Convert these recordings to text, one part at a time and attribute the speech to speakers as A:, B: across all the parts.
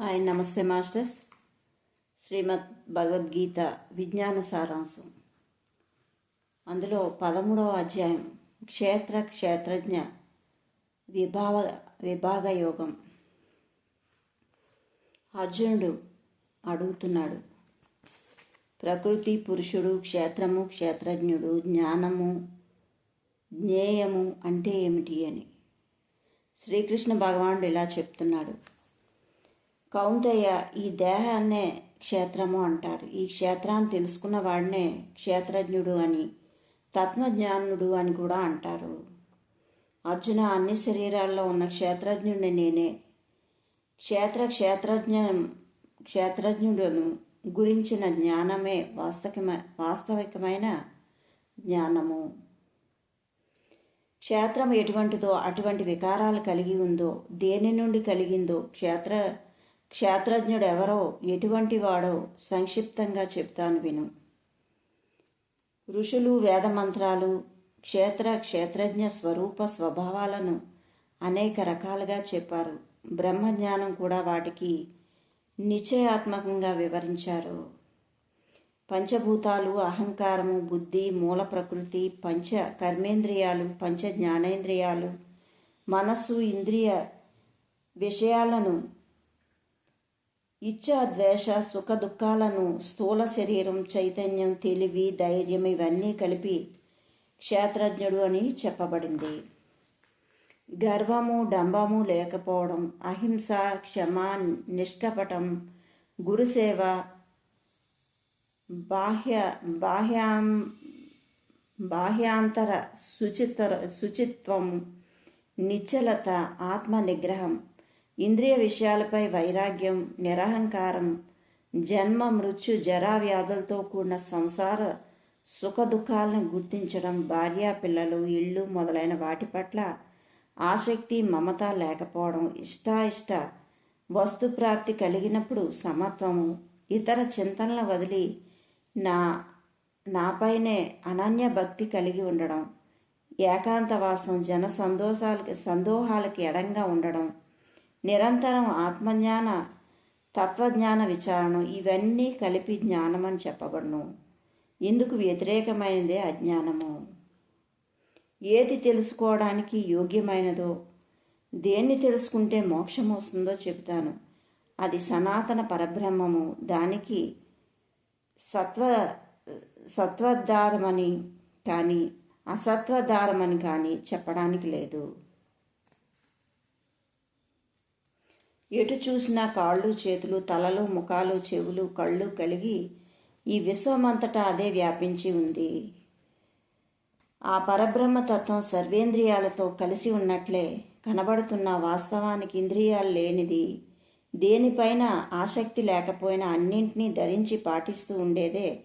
A: Hi నమస్తే masters శ్రీమద్ భగవద్గీత విజ్ఞాన సారాంశం అందులో పదమూడవ అధ్యాయం క్షేత్ర క్షేత్రజ్ఞ విభావ విభాగ యోగం అర్జునుడు అడుగుతున్నాడు ప్రకృతి పురుషుడు క్షేత్రము క్షేత్రజ్ఞుడు జ్ఞానము జ్ఞేయము అంటే ఏమిటి అని. శ్రీకృష్ణ భగవానుడు ఇలా చెప్తున్నాడు. కౌంతయ్య ఈ దేహాన్నే క్షేత్రము అంటారు. ఈ క్షేత్రాన్ని తెలుసుకున్న వాడినే క్షేత్రజ్ఞుడు అని తత్వజ్ఞానుడు అని కూడా అంటారు. అర్జున అన్ని శరీరాల్లో ఉన్న క్షేత్రజ్ఞుడిని నేనే. క్షేత్ర క్షేత్రజ్ఞ క్షేత్రజ్ఞుడును గురించిన జ్ఞానమే వాస్తవికమ వాస్తవికమైన జ్ఞానము. క్షేత్రం ఎటువంటిదో అటువంటి వికారాలు కలిగి ఉందో దేని నుండి కలిగిందో క్షేత్ర క్షేత్రజ్ఞుడు ఎవరో ఎటువంటి వాడో సంక్షిప్తంగా చెప్తాను విను. ఋషులు వేదమంత్రాలు క్షేత్ర క్షేత్రజ్ఞ స్వరూప స్వభావాలను అనేక రకాలుగా చెప్పారు. బ్రహ్మజ్ఞానం కూడా వాటికి నిశ్చయాత్మకంగా వివరించారు. పంచభూతాలు అహంకారము బుద్ధి మూల ప్రకృతి పంచ కర్మేంద్రియాలు పంచ జ్ఞానేంద్రియాలు మనస్సు ఇంద్రియ విషయాలను ఇచ్చ ద్వేష సుఖ దుఃఖాలను స్థూల శరీరం చైతన్యం తెలివి ధైర్యం ఇవన్నీ కలిపి క్షేత్రజ్ఞుడు అని చెప్పబడింది. గర్వము డంబము లేకపోవడం అహింస క్షమ నిష్కపటం గురుసేవ బాహ్య బాహ్యాం బాహ్యాంతర శుచితర శుచిత్వం నిశ్చలత ఆత్మ నిగ్రహం ఇంద్రియ విషయాలపై వైరాగ్యం నిరహంకారం జన్మ మృత్యు జరా వ్యాధులతో కూడిన సంసార సుఖదుఖాలను గుర్తించడం భార్య పిల్లలు ఇళ్ళు మొదలైన వాటి పట్ల ఆసక్తి మమత లేకపోవడం ఇష్టాయిష్ట వస్తుప్రాప్తి కలిగినప్పుడు సమత్వము ఇతర చింతనల వదిలి నా నాపైనే అనన్య భక్తి కలిగి ఉండడం ఏకాంతవాసం జన సంతోషాలకి సందోహాలకి ఎడంగా ఉండడం నిరంతరం ఆత్మజ్ఞాన తత్వజ్ఞాన విచారణ ఇవన్నీ కలిపి జ్ఞానమని చెప్పబడను. ఇందుకు వ్యతిరేకమైనదే అజ్ఞానము. ఏది తెలుసుకోవడానికి యోగ్యమైనదో దేన్ని తెలుసుకుంటే మోక్షం వస్తుందో చెబుతాను. అది సనాతన పరబ్రహ్మము. దానికి సత్వ సత్వధారమని కానీ అసత్వధారమని కానీ చెప్పడానికి లేదు. ఎటు చూసినా కాళ్ళు చేతులు తలలు ముఖాలు చెవులు కళ్ళు కలిగి ఈ విశ్వమంతటా అదే వ్యాపించి ఉంది. ఆ పరబ్రహ్మతత్వం సర్వేంద్రియాలతో కలిసి ఉన్నట్లే కనబడుతున్న వాస్తవానికి ఇంద్రియాలు లేనిది. దేనిపైన ఆసక్తి లేకపోయినా అన్నింటినీ ధరించి పాటిస్తూ ఉండేదే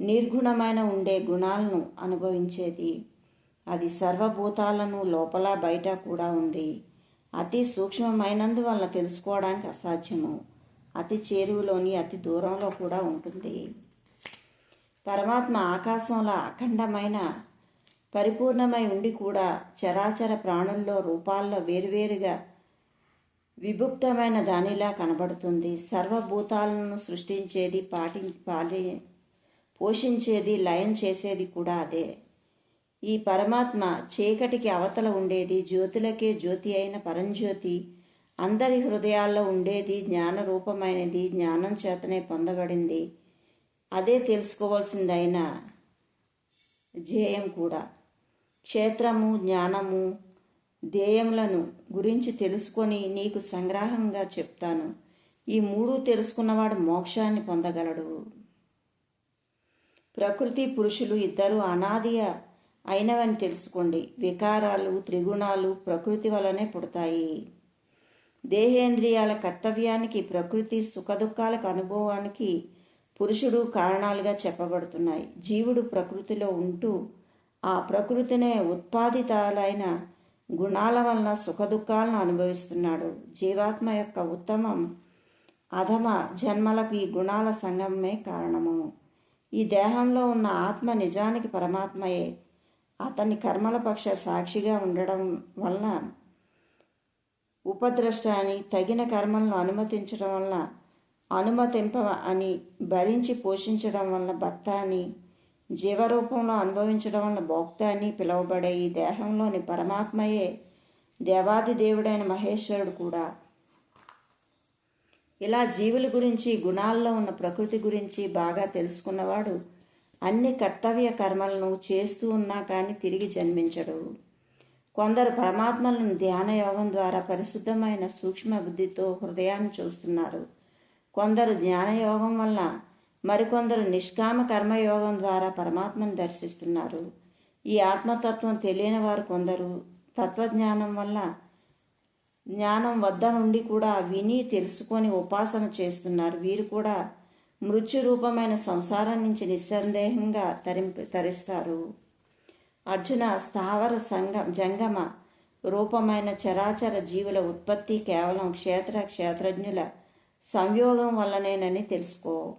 A: నిర్గుణమైన ఉండే గుణాలను అనుభవించేది. అది సర్వభూతాలను లోపల బయట కూడా ఉంది. అతి సూక్ష్మమైనందువల్ల తెలుసుకోవడానికి అసాధ్యము. అతి చేరువలోని అతి దూరంలో కూడా ఉంటుంది. పరమాత్మ ఆకాశంలో అఖండమైన పరిపూర్ణమై ఉండి కూడా చరాచర ప్రాణుల్లో రూపాల్లో వేరువేరుగా విభుక్తమైన దానిలా కనబడుతుంది. సర్వభూతాలను సృష్టించేది పాటి పాలి పోషించేది లయం చేసేది కూడా అదే. ఈ పరమాత్మ చీకటికి అవతల ఉండేది జ్యోతులకే జ్యోతి అయిన పరంజ్యోతి. అందరి హృదయాల్లో ఉండేది జ్ఞాన రూపమైనది జ్ఞానం చేతనే పొందబడింది. అదే తెలుసుకోవాల్సిందైన ధ్యేయం కూడా. క్షేత్రము జ్ఞానము ధ్యేయములను గురించి తెలుసుకొని నీకు సంగ్రహంగా చెప్తాను. ఈ మూడు తెలుసుకున్నవాడు మోక్షాన్ని పొందగలడు. ప్రకృతి పురుషులు ఇద్దరు అనాదియ అయినవని తెలుసుకోండి. వికారాలు త్రిగుణాలు ప్రకృతి వలనే పుడతాయి. దేహేంద్రియాల కర్తవ్యానికి ప్రకృతి సుఖదుఖాలకు అనుభవానికి పురుషుడు కారణాలుగా చెప్పబడుతున్నాయి. జీవుడు ప్రకృతిలో ఉంటూ ఆ ప్రకృతినే ఉత్పాదితాలైన గుణాల వలన సుఖదుఖాలను అనుభవిస్తున్నాడు. జీవాత్మ యొక్క ఉత్తమం అధమ జన్మలకు ఈ గుణాల సంగమే కారణము. ఈ దేహంలో ఉన్న ఆత్మ నిజానికి పరమాత్మయే. అతని కర్మల పక్ష సాక్షిగా ఉండడం వలన ఉపద్రష్ట అని తగిన కర్మలను అనుమతించడం వల్ల అనుమతింప అని భరించి పోషించడం వల్ల భక్త అని జీవరూపంలో అనుభవించడం వల్ల భోక్త అని పిలువబడే ఈ దేహంలోని పరమాత్మయే దేవాది దేవుడైన మహేశ్వరుడు కూడా. ఇలా జీవుల గురించి గుణాల్లో ఉన్న ప్రకృతి గురించి బాగా తెలుసుకున్నవాడు అన్ని కర్తవ్య కర్మలను చేస్తూ ఉన్నా కానీ తిరిగి జన్మించడు. కొందరు పరమాత్మలను ధ్యాన యోగం ద్వారా పరిశుద్ధమైన సూక్ష్మ బుద్ధితో హృదయాన్ని చూస్తున్నారు. కొందరు జ్ఞానయోగం వల్ల మరికొందరు నిష్కామ కర్మయోగం ద్వారా పరమాత్మను దర్శిస్తున్నారు. ఈ ఆత్మతత్వం తెలియని వారు కొందరు తత్వజ్ఞానం వల్ల జ్ఞానం వద్ద నుండి కూడా విని తెలుసుకొని ఉపాసన చేస్తున్నారు. వీరు కూడా మృత్యురూపమైన సంసారం నుంచి నిస్సందేహంగా తరింపు తరిస్తారు. అర్జున స్థావర సంగ జంగమ రూపమైన చరాచర జీవుల ఉత్పత్తి కేవలం క్షేత్ర క్షేత్రజ్ఞుల సంయోగం వల్లనేనని తెలుసుకో.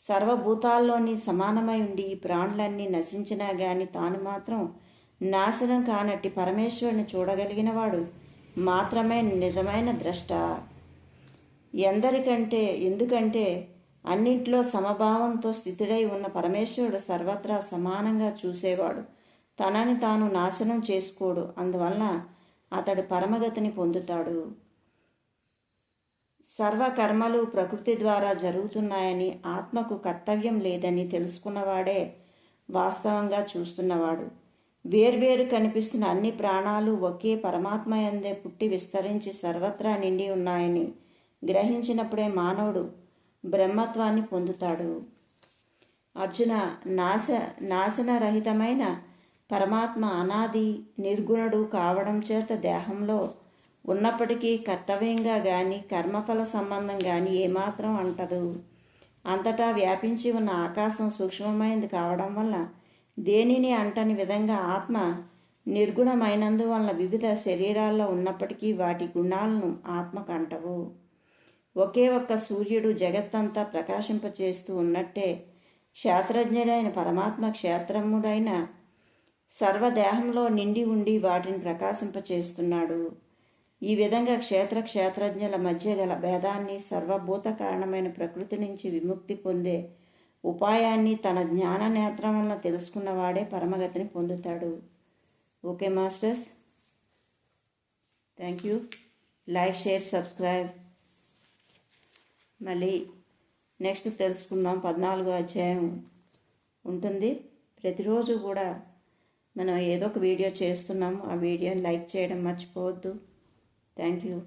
A: సర్వభూతాల్లోని సమానమై ఉండి ఈ ప్రాణులన్నీ నశించినా గాని తాను మాత్రం నాశనం కానట్టి పరమేశ్వరుని చూడగలిగినవాడు మాత్రమే నిజమైన ద్రష్ట. ఎందరికంటే ఎందుకంటే అన్నింటిలో సమభావంతో స్థితుడై ఉన్న పరమేశ్వరుడు సర్వత్రా సమానంగా చూసేవాడు. తనని తాను నాశనం చేసుకోడు. అందువల్ల అతడు పరమగతిని పొందుతాడు. సర్వకర్మలు ప్రకృతి ద్వారా జరుగుతున్నాయని ఆత్మకు కర్తవ్యం లేదని తెలుసుకున్నవాడే వాస్తవంగా చూస్తున్నవాడు. వేర్వేరు కనిపిస్తున్న అన్ని ప్రాణాలు ఒకే పరమాత్మ ఎందే పుట్టి విస్తరించి సర్వత్రా నిండి ఉన్నాయని గ్రహించినప్పుడే మానవుడు బ్రహ్మత్వాన్ని పొందుతాడు. అర్జున నాశ నాశనరహితమైన పరమాత్మ అనాది నిర్గుణుడు కావడం చేత దేహంలో ఉన్నప్పటికీ కర్తవ్యంగా కానీ కర్మఫల సంబంధం కానీ ఏమాత్రం అంటదు. అంతటా వ్యాపించి ఉన్న ఆకాశం సూక్ష్మమైనది కావడం వల్ల దేనిని అంటని విధంగా ఆత్మ నిర్గుణమైనందువల్ల వివిధ శరీరాల్లో ఉన్నప్పటికీ వాటి గుణాలను ఆత్మకంటవు ఒకే ఒక్క సూర్యుడు జగత్తంతా ప్రకాశింపచేస్తూ ఉన్నట్టే క్షేత్రజ్ఞుడైన పరమాత్మ క్షేత్రముడైన సర్వదేహంలో నిండి ఉండి వాటిని ప్రకాశింపచేస్తున్నాడు. ఈ విధంగా క్షేత్ర క్షేత్రజ్ఞుల మధ్య గల భేదాన్ని సర్వభూత కారణమైన ప్రకృతి నుంచి విముక్తి పొందే ఉపాయాన్ని తన జ్ఞాన నేత్రం వలన తెలుసుకున్నవాడే పరమగతిని పొందుతాడు. Okay masters thank you. Like share subscribe. మళ్ళీ నెక్స్ట్ తెలుసుకుందాం. పద్నాలుగో అధ్యాయం ఉంటుంది. ప్రతిరోజు కూడా మనం ఏదో ఒక వీడియో చేస్తున్నాము. ఆ వీడియోని లైక్ చేయడం మర్చిపోవద్దు. Thank you.